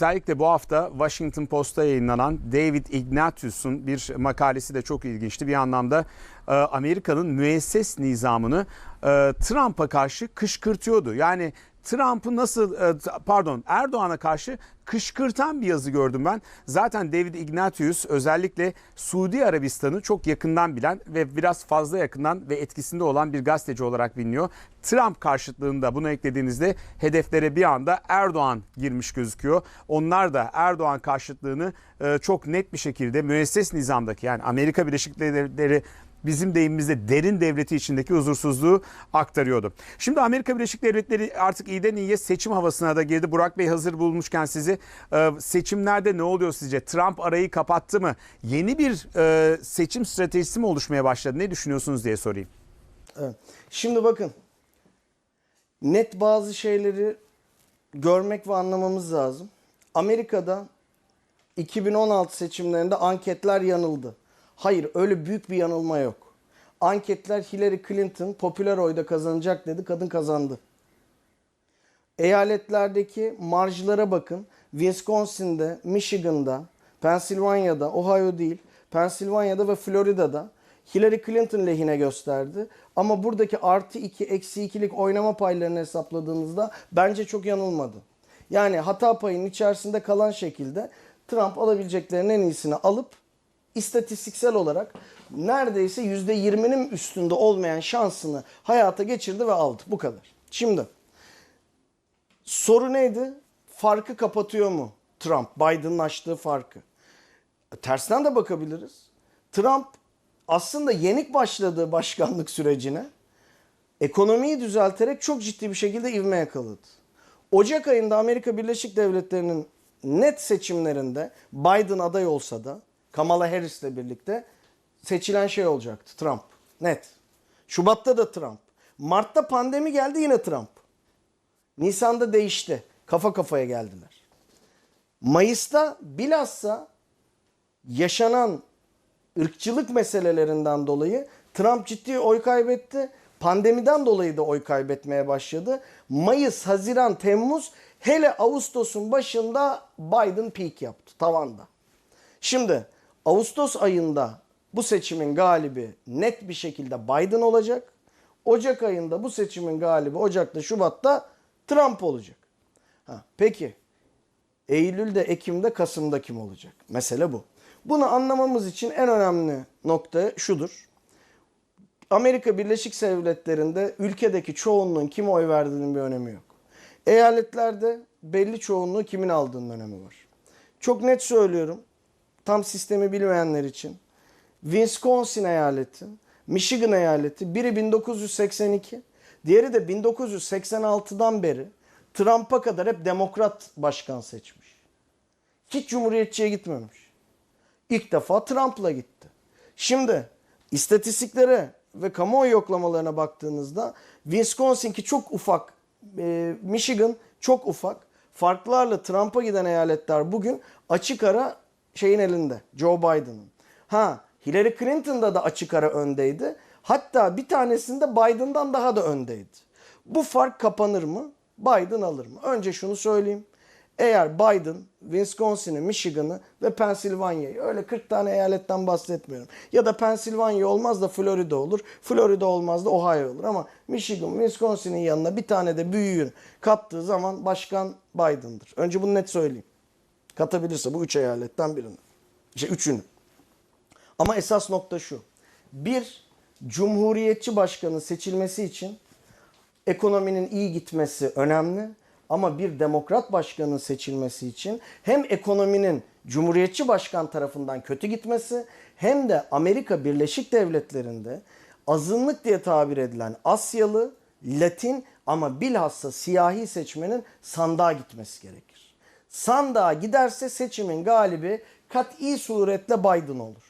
özellikle bu hafta Washington Post'ta yayınlanan David Ignatius'un bir makalesi de çok ilginçti. Bir anlamda e, Amerika'nın müesses nizamını e, Trump'a karşı kışkırtıyordu. Yani Trump'ı nasıl e, pardon Erdoğan'a karşı kışkırtan bir yazı gördüm ben. Zaten David Ignatius özellikle Suudi Arabistan'ı çok yakından bilen ve biraz fazla yakından ve etkisinde olan bir gazeteci olarak biliniyor. Trump karşıtlığında bunu eklediğinizde hedeflere bir anda Erdoğan girmiş gözüküyor. Onlar da Erdoğan karşıtlığını e, çok net bir şekilde müesses nizamdaki yani Amerika Birleşik Devletleri bizim deyimimizde derin devleti içindeki huzursuzluğu aktarıyordu. Şimdi Amerika Birleşik Devletleri artık iyiden iyiye seçim havasına da girdi. Burak Bey hazır bulmuşken sizi e, seçimlerde ne oluyor sizce? Trump arayı kapattı mı? Yeni bir e, seçim stratejisi mi oluşmaya başladı? Ne düşünüyorsunuz diye sorayım. Evet. Şimdi bakın. Net bazı şeyleri görmek ve anlamamız lazım. Amerika'da 2016 seçimlerinde anketler yanıldı. Hayır öyle büyük bir yanılma yok. Anketler Hillary Clinton popüler oyda kazanacak dedi. Kadın kazandı. Eyaletlerdeki marjlara bakın. Wisconsin'de, Michigan'da, Pennsylvania'da, Ohio değil, Pennsylvania'da ve Florida'da Hillary Clinton lehine gösterdi. Ama buradaki artı 2, eksi 2'lik oynama paylarını hesapladığınızda bence çok yanılmadı. Yani hata payının içerisinde kalan şekilde Trump alabileceklerinin en iyisini alıp istatistiksel olarak neredeyse %20'nin üstünde olmayan şansını hayata geçirdi ve aldı. Bu kadar. Şimdi soru neydi? Farkı kapatıyor mu Trump? Biden'ın açtığı farkı. E, Tersten de bakabiliriz. Trump aslında yenik başladığı başkanlık sürecine ekonomiyi düzelterek çok ciddi bir şekilde ivme yakaladı. Ocak ayında Amerika Birleşik Devletleri'nin net seçimlerinde Biden aday olsa da Kamala Harris'le birlikte seçilen şey olacaktı Trump. Net. Şubat'ta da Trump. Mart'ta pandemi geldi yine Trump. Nisan'da değişti. Kafa kafaya geldiler. Mayıs'ta bilhassa yaşanan ırkçılık meselelerinden dolayı Trump ciddi oy kaybetti. Pandemiden dolayı da oy kaybetmeye başladı. Mayıs, Haziran, Temmuz hele Ağustos'un başında Biden peak yaptı tavanda. Şimdi Ağustos ayında bu seçimin galibi net bir şekilde Biden olacak. Ocak ayında bu seçimin galibi Ocak'ta, Şubat'ta Trump olacak. Ha, peki Eylül'de, Ekim'de, Kasım'da kim olacak? Mesele bu. Bunu anlamamız için en önemli nokta şudur. Amerika Birleşik Devletleri'nde ülkedeki çoğunluğun kime oy verdiğinin bir önemi yok. Eyaletlerde belli çoğunluğu kimin aldığının önemi var. Çok net söylüyorum. Tam sistemi bilmeyenler için. Wisconsin eyaleti, Michigan eyaleti biri 1982, diğeri de 1986'dan beri Trump'a kadar hep demokrat başkan seçmiş. Hiç cumhuriyetçiye gitmemiş. İlk defa Trump'la gitti. Şimdi istatistiklere ve kamuoyu yoklamalarına baktığınızda Wisconsin ki çok ufak, e, Michigan çok ufak. Farklarla Trump'a giden eyaletler bugün açık ara şeyin elinde. Joe Biden'ın. Ha Hillary Clinton'da da açık ara öndeydi. Hatta bir tanesinde Biden'dan daha da öndeydi. Bu fark kapanır mı? Biden alır mı? Önce şunu söyleyeyim. Eğer Biden Wisconsin'i, Michigan'ı ve Pennsylvania'yı öyle 40 tane eyaletten bahsetmiyorum. Ya da Pennsylvania olmaz da Florida olur. Florida olmaz da Ohio olur. Ama Michigan, Wisconsin'in yanına bir tane de büyüğün kattığı zaman başkan Biden'dır. Önce bunu net söyleyeyim. Katabilirse bu üç eyaletten birini. İşte üçünü. Ama esas nokta şu. Bir, cumhuriyetçi başkanın seçilmesi için ekonominin iyi gitmesi önemli. Ama bir demokrat başkanın seçilmesi için hem ekonominin cumhuriyetçi başkan tarafından kötü gitmesi hem de Amerika Birleşik Devletleri'nde azınlık diye tabir edilen Asyalı, Latin ama bilhassa siyahi seçmenin sandığa gitmesi gerekir. Sandığa giderse seçimin galibi kat'i suretle Biden olur.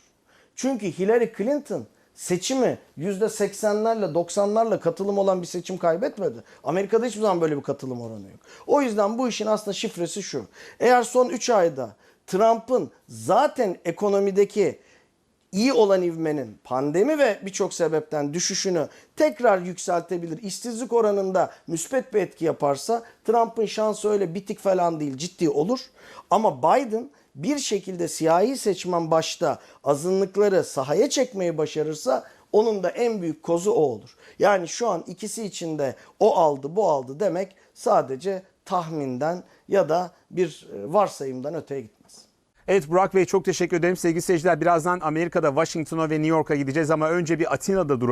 Çünkü Hillary Clinton seçimi %80'lerle 90'larla katılım olan bir seçim kaybetmedi. Amerika'da hiçbir zaman böyle bir katılım oranı yok. O yüzden bu işin aslında şifresi şu. Eğer son 3 ayda Trump'ın zaten ekonomideki iyi olan ivmenin pandemi ve birçok sebepten düşüşünü tekrar yükseltebilir. İşsizlik oranında müspet bir etki yaparsa Trump'ın şansı öyle bitik falan değil ciddi olur. Ama Biden bir şekilde siyahi seçmen başta azınlıkları sahaya çekmeyi başarırsa onun da en büyük kozu o olur. Yani şu an ikisi içinde o aldı bu aldı demek sadece tahminden ya da bir e, varsayımdan öteye gitmez. Evet Burak Bey çok teşekkür ederim. Sevgili seyirciler birazdan Amerika'da Washington'a ve New York'a gideceğiz ama önce bir Atina'da duralım.